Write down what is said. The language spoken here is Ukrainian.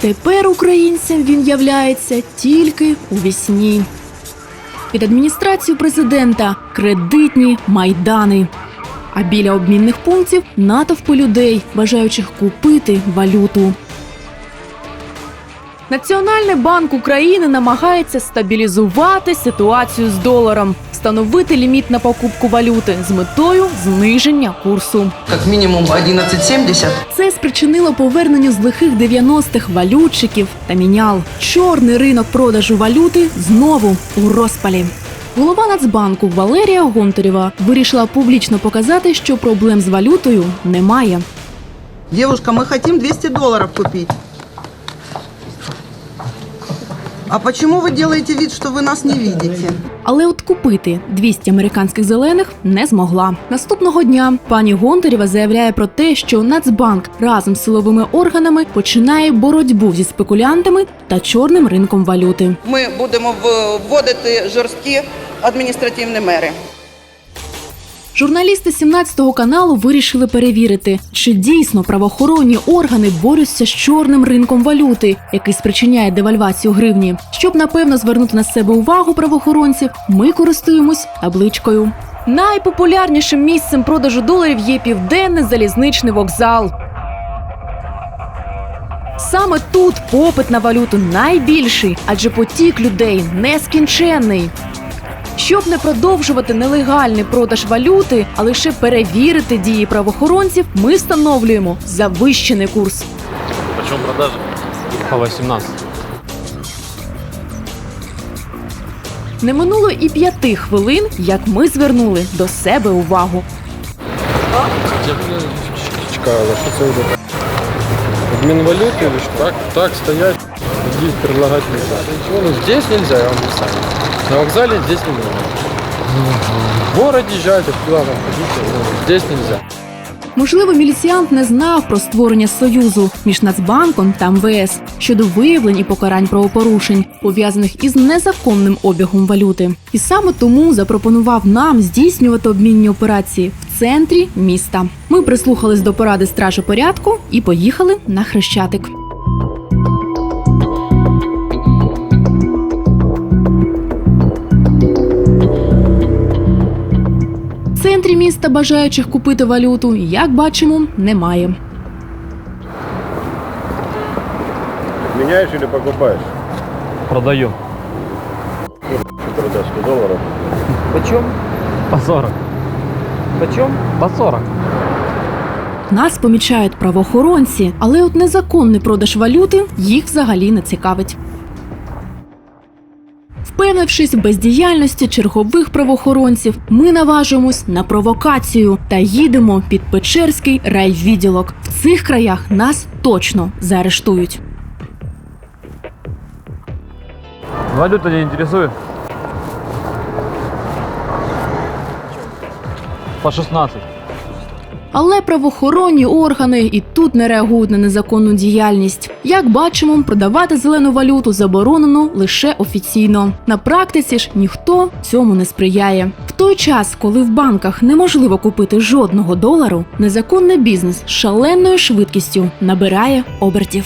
Тепер українцям він являється тільки у вісні. Під адміністрацією президента кредитні майдани. А біля обмінних пунктів натовпи людей, бажаючих купити валюту. Національний банк України намагається стабілізувати ситуацію з доларом, встановити ліміт на покупку валюти з метою зниження курсу. Как минимум 11,70. Це спричинило повернення з лихих 90-х валютчиків та мінял. Чорний ринок продажу валюти знову у розпалі. Голова Нацбанку Валерія Гонтарєва вирішила публічно показати, що проблем з валютою немає. Девушка, мы хотим 200 долларов купить. А почему вы делаете вид, что вы нас не видите? Але от купити 200 американських зелених не змогла. Наступного дня пані Гонтарєва заявляє про те, що Нацбанк разом з силовими органами починає боротьбу зі спекулянтами та чорним ринком валюти. Ми будемо вводити жорсткі адміністративні мери. Журналісти 17-го каналу вирішили перевірити, чи дійсно правоохоронні органи борються з чорним ринком валюти, який спричиняє девальвацію гривні. Щоб напевно звернути на себе увагу правоохоронців, ми користуємось табличкою. Найпопулярнішим місцем продажу доларів є південний залізничний вокзал. Саме тут попит на валюту найбільший, адже потік людей нескінченний. Щоб не продовжувати нелегальний продаж валюти, а лише перевірити дії правоохоронців, ми встановлюємо завищений курс. Почем продажи? По 18. Не минуло і п'яти хвилин, як ми звернули до себе увагу. Чекала, що це буде? Обмін валюти? Так, так стоять, здесь предлагать нельзя. Ну, здесь нельзя, я вам сам. На вокзале здесь не можно. В город езжайте, куда там ходите, ну, здесь нельзя. Можливо, міліціянт не знав про створення союзу між Нацбанком та МВС щодо виявлень і покарань правопорушень, пов'язаних із незаконним обігом валюти, і саме тому запропонував нам здійснювати обмінні операції в центрі міста. Ми прислухались до поради стражі порядку і поїхали на хрещатик. В центрі міста бажаючих купити валюту, як бачимо, немає. Меняешь или покупаешь? Продаю. Ты продашь 100 долларов. Почем? По 40. Почем? По 40. Нас помічають правоохоронці, але от незаконний продаж валюти їх взагалі не цікавить. Впевнившись в бездіяльності чергових правоохоронців, ми наважуємось на провокацію та їдемо під Печерський райвідділок. В цих краях нас точно заарештують. Валюта не интересует? По 16. Але правоохоронні органи і тут не реагують на незаконну діяльність. Як бачимо, продавати зелену валюту заборонено лише офіційно. На практиці ж ніхто цьому не сприяє. В той час, коли в банках неможливо купити жодного долару, незаконний бізнес шаленою швидкістю набирає обертів.